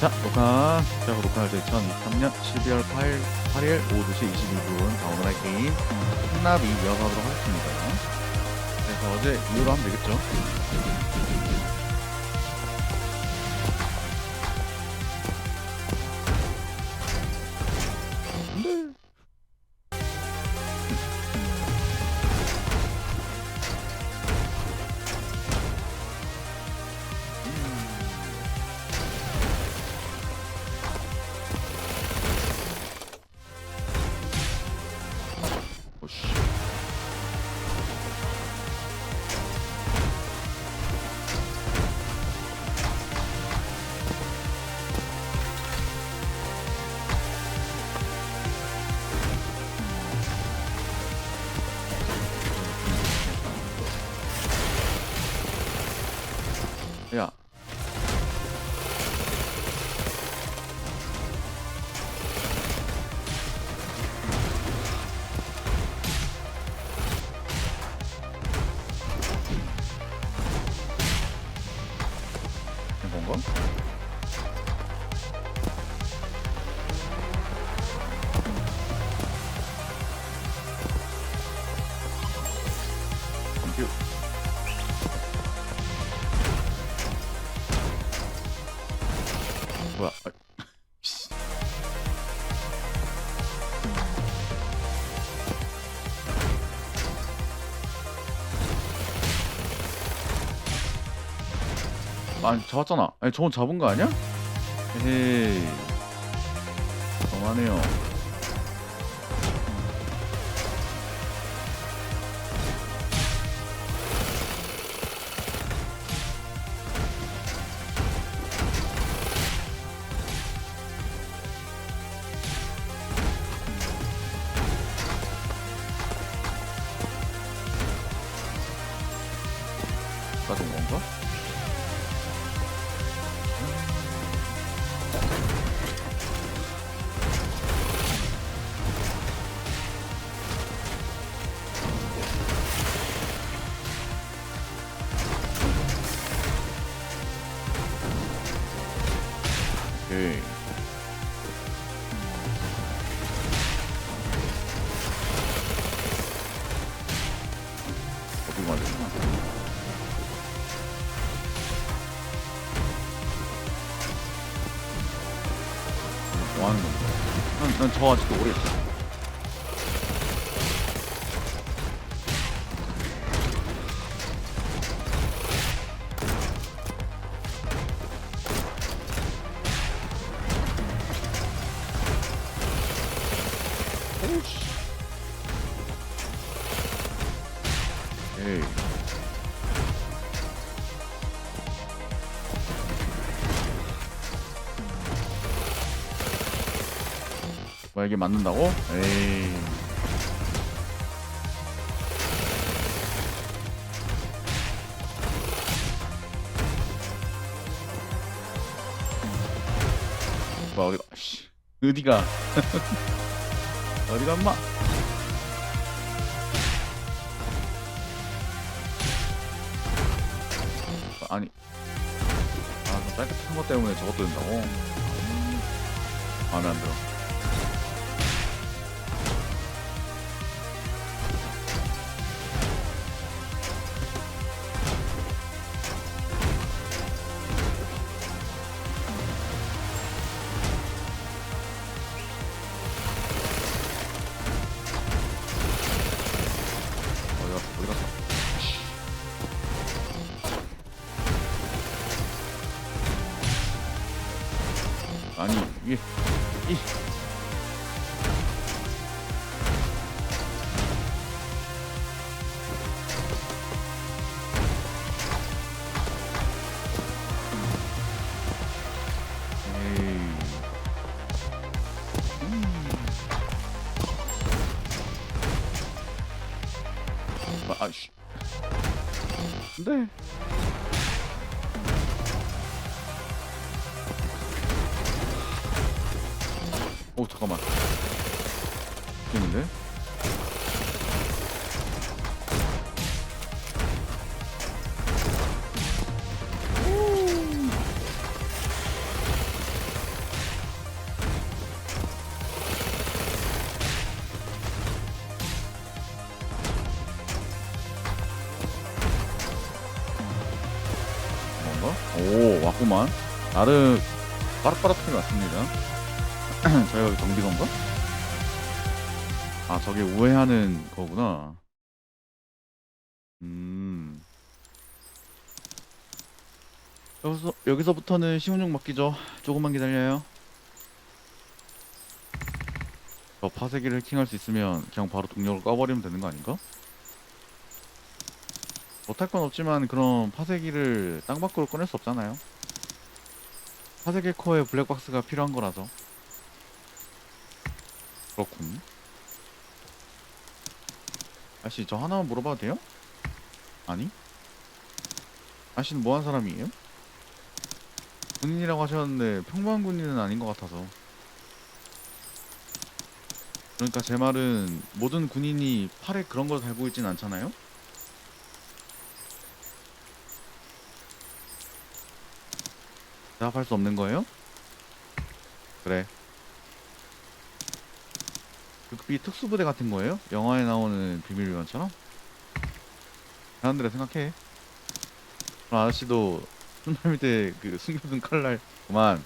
자, 녹화. 자, 녹화할 때 2023년 12월 8일, 8일 오후 2시 22분 자, 오늘의 게임 한나비 이어가도록 하겠습니다. 그래서 어제 이후로 하면 되겠죠? 컴퓨. 뭐야? 아, 씨. 아니 잡았잖아. 아니 저건 잡은 거 아니야? 에헤이. 너무하네요. 건가? 하는 건가? 난, 난저 아직도 모르겠어. 맞는다고? 에이. 뭐야 어디가? 씨. 어디가? 어디가 엄마? 아니. 아, 그 짧게 거 때문에 저것도 된다고? 음, 마음에 안 들어. 오 잠깐만. 있는데 오 왔구만. 나름 빠르빠르하게 왔습니다. 저희가 경비건가? 아 저게 우회하는 거구나. 음. 여기서 여기서부터는 시운용 맡기죠. 조금만 기다려요. 저 파쇄기를 해킹할 수 있으면 그냥 바로 동력을 꺼버리면 되는 거 아닌가? 못할 건 없지만 그럼 파쇄기를 땅 밖으로 꺼낼 수 없잖아요. 파쇄기 코어에 블랙박스가 필요한 거라서. 그렇군. 아씨 저 하나만 물어봐도 돼요? 아니? 아씨는 뭐한 사람이에요? 군인이라고 하셨는데 평범한 군인은 아닌 것 같아서. 그러니까 제 말은 모든 군인이 팔에 그런 걸 달고 있진 않잖아요? 대답할 수 없는 거예요? 그래. 극비 특수부대 같은 거예요? 영화에 나오는 비밀요원처럼? 사람들이 생각해. 그럼 아저씨도 순날 밑에 그 숨겨둔 칼날 그만.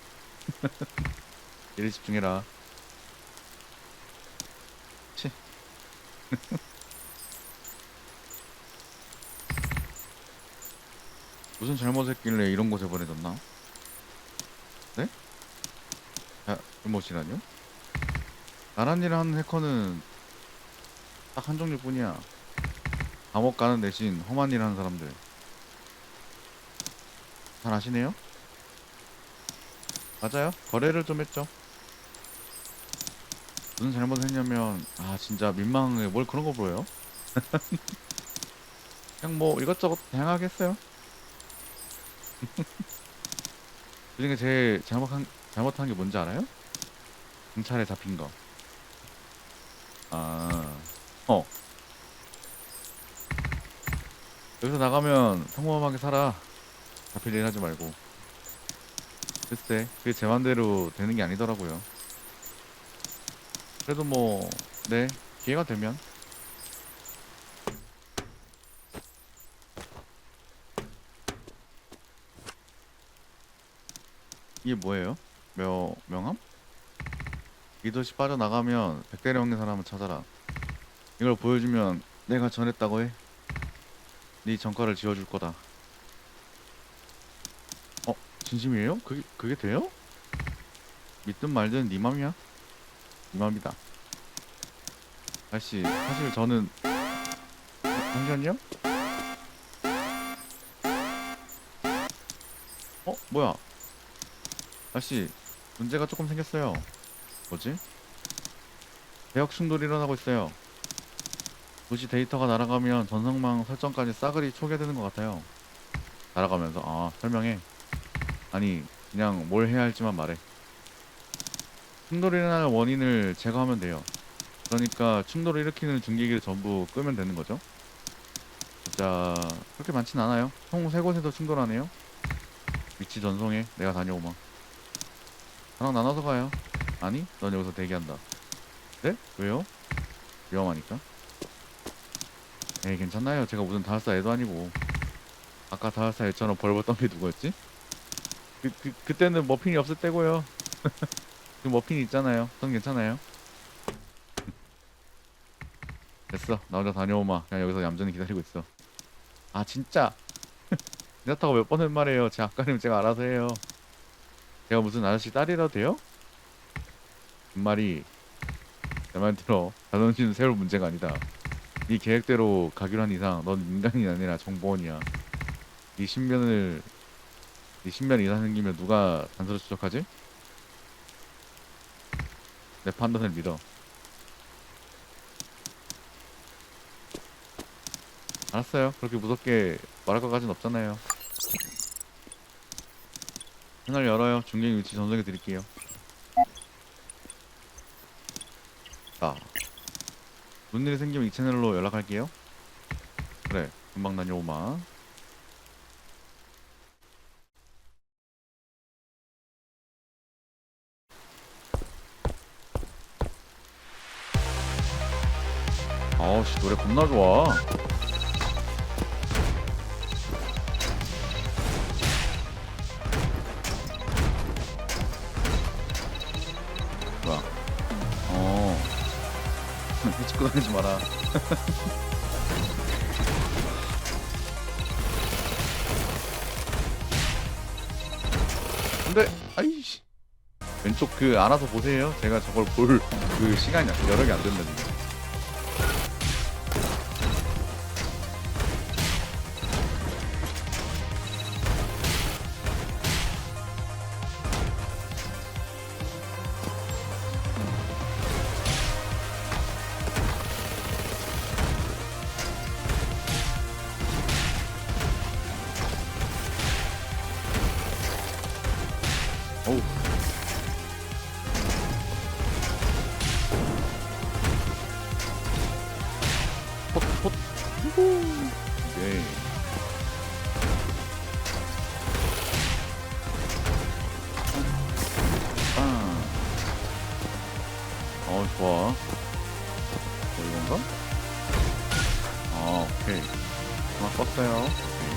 일에 집중해라. 치. 무슨 잘못했길래 이런 곳에 보내졌나? 네? 자, 잘못이라뇨? 나란 일을 하는 해커는 딱 한 종류뿐이야. 감옥 가는 대신 험한 일 하는 사람들. 잘 아시네요? 맞아요. 거래를 좀 했죠. 무슨 잘못을 했냐면 아 진짜 민망해. 뭘 그런 거 보여요? 그냥 뭐 이것저것 다양하게 했어요. 그중에 제일 잘못한 잘못한 게 뭔지 알아요? 경찰에 잡힌 거. 아, 어. 여기서 나가면 평범하게 살아. 잡힐 일 하지 말고. 글쎄, 그게 제 맘대로 되는 게 아니더라고요. 그래도 뭐, 네, 기회가 되면. 이게 뭐예요? 명, 명함? 이도시 빠져나가면 백대리 없는 사람을 찾아라. 이걸 보여주면 내가 전했다고 해. 네 전과를 지워줄 거다. 어, 진심이에요? 그게 그게 돼요? 믿든 말든 네 맘이야. 네 맘이다. 아씨, 사실 저는 어, 잠시만요. 어, 뭐야? 아씨, 문제가 조금 생겼어요. 뭐지? 대역 충돌이 일어나고 있어요. 도시 데이터가 날아가면 전성망 설정까지 싸그리 초기화되는 것 같아요. 날아가면서 아 설명해. 아니 그냥 뭘 해야 할지만 말해. 충돌이 일어날 원인을 제거하면 돼요. 그러니까 충돌을 일으키는 중계기를 전부 끄면 되는 거죠. 자 그렇게 많진 않아요. 총 세 곳에서 충돌하네요. 위치 전송해. 내가 다녀오마. 저랑 나눠서 가요. 아니, 넌 여기서 대기한다. 네? 왜요? 위험하니까. 에이, 괜찮나요? 제가 무슨 다하사 애도 아니고. 아까 다하사 애처럼 벌벌 게 누구였지? 그, 그, 그때는 머핀이 없을 때고요. 그 머핀이 있잖아요. 전 괜찮아요. 됐어. 나 혼자 다녀오마. 그냥 여기서 얌전히 기다리고 있어. 아, 진짜. 괜찮다고 몇 번을 말해요. 제 아까님 제가 알아서 해요. 제가 무슨 아저씨 딸이라도 돼요? 그 말이 내말 들어 자존심 세울 문제가 아니다. 네 계획대로 가기로 한 이상 넌 인간이 아니라 정보원이야. 네 신변을 네 신변 이상 생기면 누가 단서를 추적하지? 내 판단을 믿어. 알았어요. 그렇게 무섭게 말할 것까진 없잖아요. 채널 열어요. 중갱 위치 전송해 드릴게요 자, 무슨 일이 생기면 이 채널로 연락할게요. 그래, 금방 다녀오마. 아우씨, 노래 겁나 좋아. 다니지 마라. 근데 아이씨 왼쪽 그 알아서 보세요. 제가 저걸 볼 그 시간이 여력이 안 지금. 오케이. 하나 껐어요. 오케이.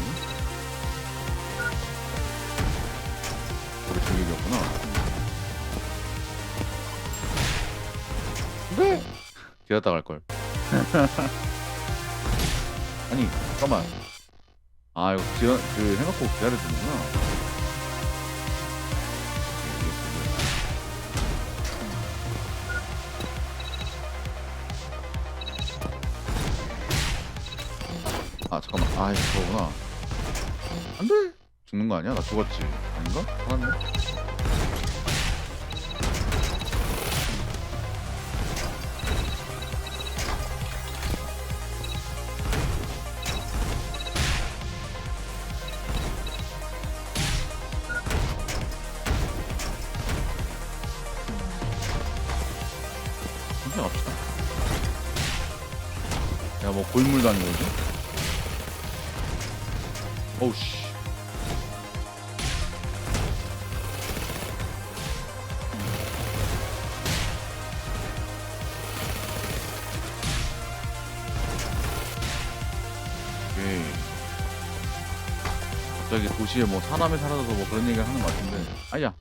우리 중립이었구나. 네. 기다렸다 갈 걸. 아니 잠깐만. 아 이거 기다 그 해놓고 기다려주는구나. 아 잠깐만. 아 이거 그거구나. 안돼. 죽는 거 아니야? 나 죽었지. 아닌가? 살았네. 천천히 갑시다. 야, 뭐 골물 다닌 거지? 어우 씨. 오케이. 갑자기 도시에 뭐 사람이 사라져서 뭐 그런 얘기를 하는 것 같은데. 아야.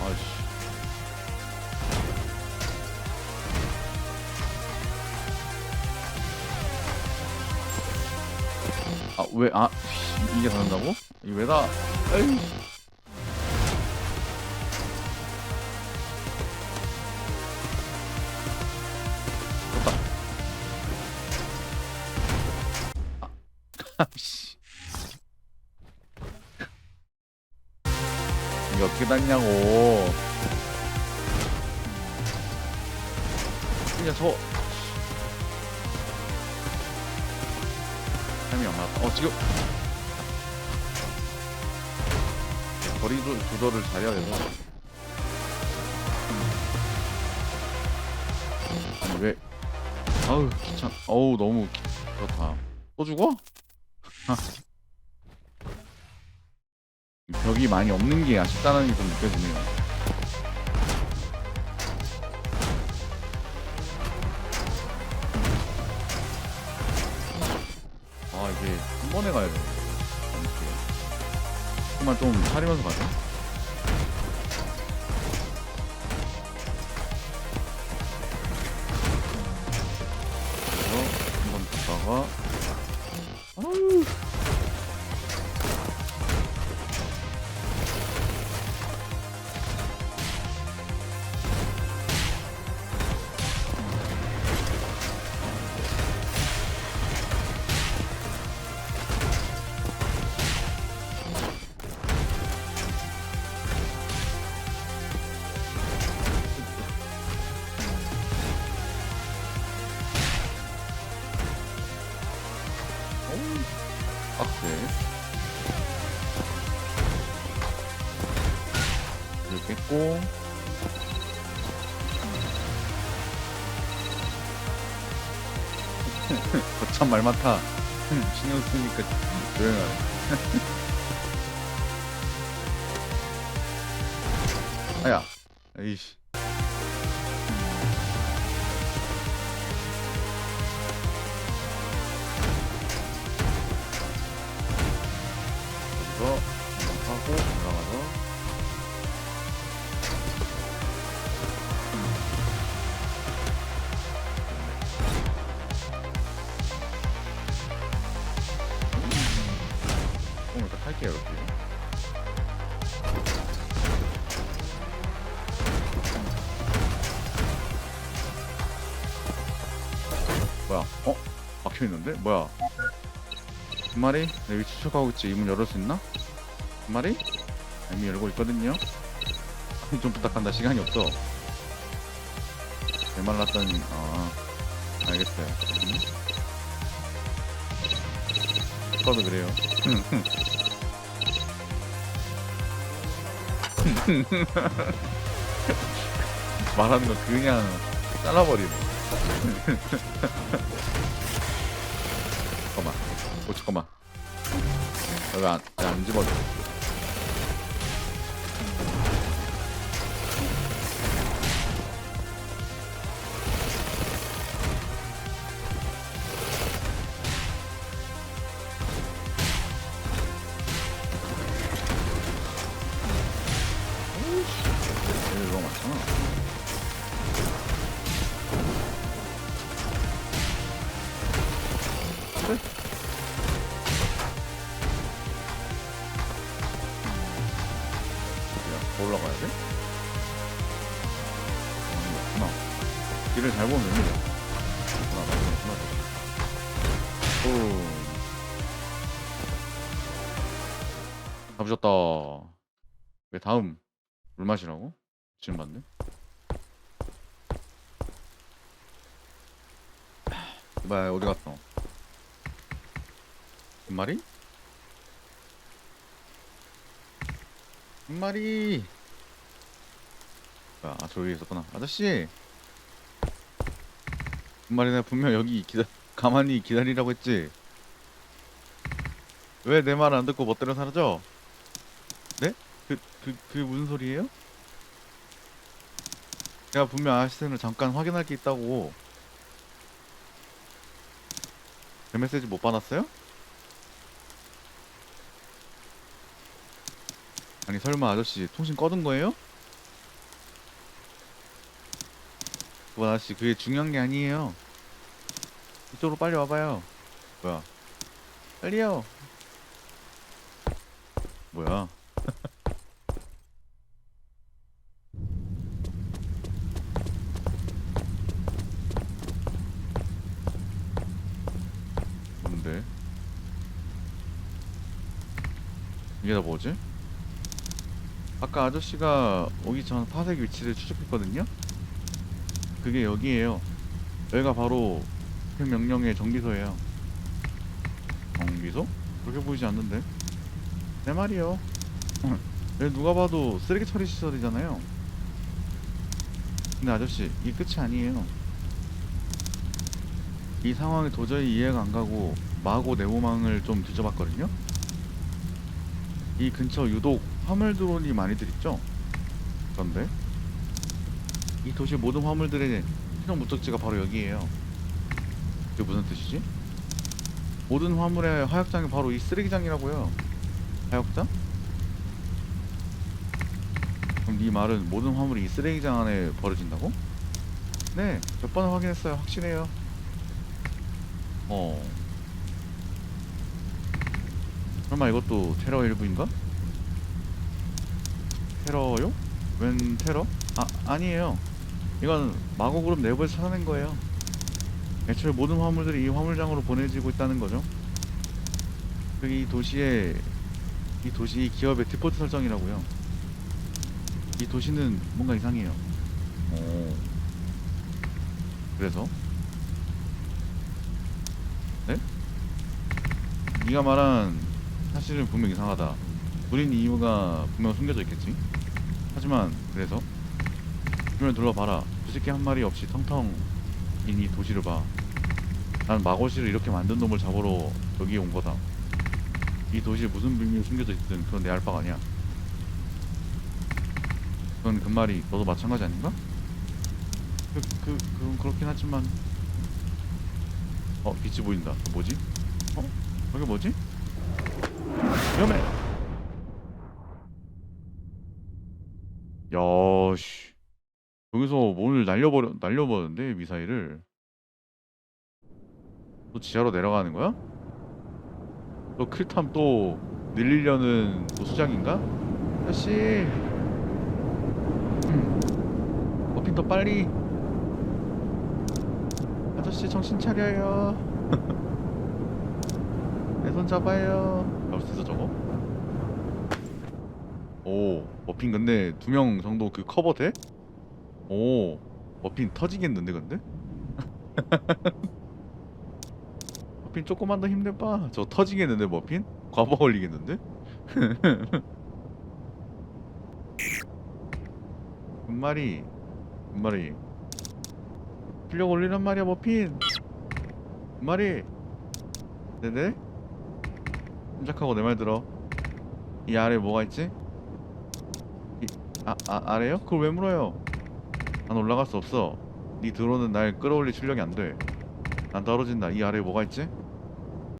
아이씨. 왜, 아, 씨, 이게 닿는다고? 이게 왜 다, 에이. 됐다. 아, 씨. 이게 어떻게 닿냐고. 그냥 저, 타이밍 안 맞았다. 어, 지금. 거리 조- 조절을 잘해야 돼서. 아니, 왜. 아우, 귀찮. 어우, 너무 기- 그렇다. 또 죽어? 벽이 많이 없는 게 아쉽다는 게 좀 느껴지네요. 가야 돼. 정말 좀 차리면서 가자. 깼고. 거참 말 많다. 신경 쓰니까 조용하네. 아야, 에이씨. 어떻게 해요? 뭐야? 어? 막혀 있는데? 뭐야? 두 마리? 내 위치 추적하고 있지. 이 문 열을 수 있나? 두 마리? 아, 이미 열고 있거든요. 좀 부탁한다. 시간이 없어. 내 말랐던 아 알겠어요. 음. 오빠도 그래요. 말하는 거 그냥 잘라버리네. 잠깐만. 어, 잠깐만. 여기 안, 안 집어줘. 야, 올라가야 돼? 아니, 없구나. 길을 잘 보면 됩니다. 없구나, 맞구나, 오. 잡으셨다. 왜 다음 물 마시라고? 지금 맞네. 이봐야 어디 갔어? 한 마리? 한 마리. 뭐야? 아 저기 있었구나. 아저씨. 한 마리 내가 분명 여기 기다 가만히 기다리라고 했지. 왜 내 말 안 듣고 멋대로 사라져? 네? 그, 그, 그게 무슨 소리예요? 내가 분명 아시스를 잠깐 확인할 게 있다고. 제 메시지 못 받았어요? 아니 설마 아저씨 통신 꺼둔 거예요? 그거 아저씨 그게 중요한 게 아니에요. 이쪽으로 빨리 와봐요. 뭐야? 빨리요. 뭐야? 뭔데? 이게 다 뭐지? 아까 아저씨가 오기 전 파색 위치를 추적했거든요? 그게 여기에요. 여기가 바로 그 명령의 정비소예요. 정비소? 그렇게 보이지 않는데? 내 말이요. 여기 누가 봐도 쓰레기 처리 시설이잖아요. 근데 아저씨, 이 끝이 아니에요. 이 상황이 도저히 이해가 안 가고 마고 네모망을 좀 뒤져봤거든요. 이 근처 유독 화물 드론이 많이들 있죠. 그런데 이 도시 모든 화물들의 최종 목적지가 바로 여기에요. 그게 무슨 뜻이지? 모든 화물의 화약장이 바로 이 쓰레기장이라고요. 화약장? 그럼 네 말은 모든 화물이 이 쓰레기장 안에 버려진다고? 네, 몇 번을 확인했어요. 확실해요. 어. 설마 이것도 테러 일부인가? 테러요? 웬 테러? 아, 아니에요. 이건 마고 그룹 내부에서 찾아낸 거예요. 애초에 모든 화물들이 이 화물장으로 보내지고 있다는 거죠. 이 도시의 이 도시 이 기업의 디포트 설정이라고요. 이 도시는 뭔가 이상해요. 오. 그래서 네? 네가 말한 사실은 분명 이상하다. 우린 이유가 분명 숨겨져 있겠지. 하지만 그래서 주변을 둘러봐라. 부식개 한 마리 없이 텅텅인 이 도시를 봐. 난 마고시를 이렇게 만든 놈을 잡으러 여기에 온 거다. 이 도시에 무슨 비밀이 숨겨져 있든 그건 내 알 바가 아니야. 그건 그 말이 너도 마찬가지 아닌가? 그, 그, 그건 그렇긴 하지만 어 빛이 보인다. 뭐지? 어? 저게 뭐지? 위험해. 야, 씨. 여기서 몸을 날려버려 날려버렸는데 미사일을. 또 지하로 내려가는 거야? 또 클탐 또 늘리려는 또 수작인가? 아저씨. 음. 버핀 더 빨리. 아저씨 정신 차려요. 내 손 잡아요. 잡을 수 있어 저거? 오, 머핀 근데 두 명 정도 그 커버 돼? 오, 머핀 터지겠는데 근데? 머핀 조금만 더 힘내봐. 저 터지겠는데 머핀? 과부 걸리겠는데? 분마리, 분마리. 실력 올리란 말이야 머핀. 분마리. 네네. 침착하고 내 말 들어. 이 아래 뭐가 있지? 이, 아, 아 아래요? 그걸 왜 물어요? 난 올라갈 수 없어. 네 드론은 날 끌어올릴 출력이 안 돼. 난 떨어진다. 이 아래에 뭐가 있지?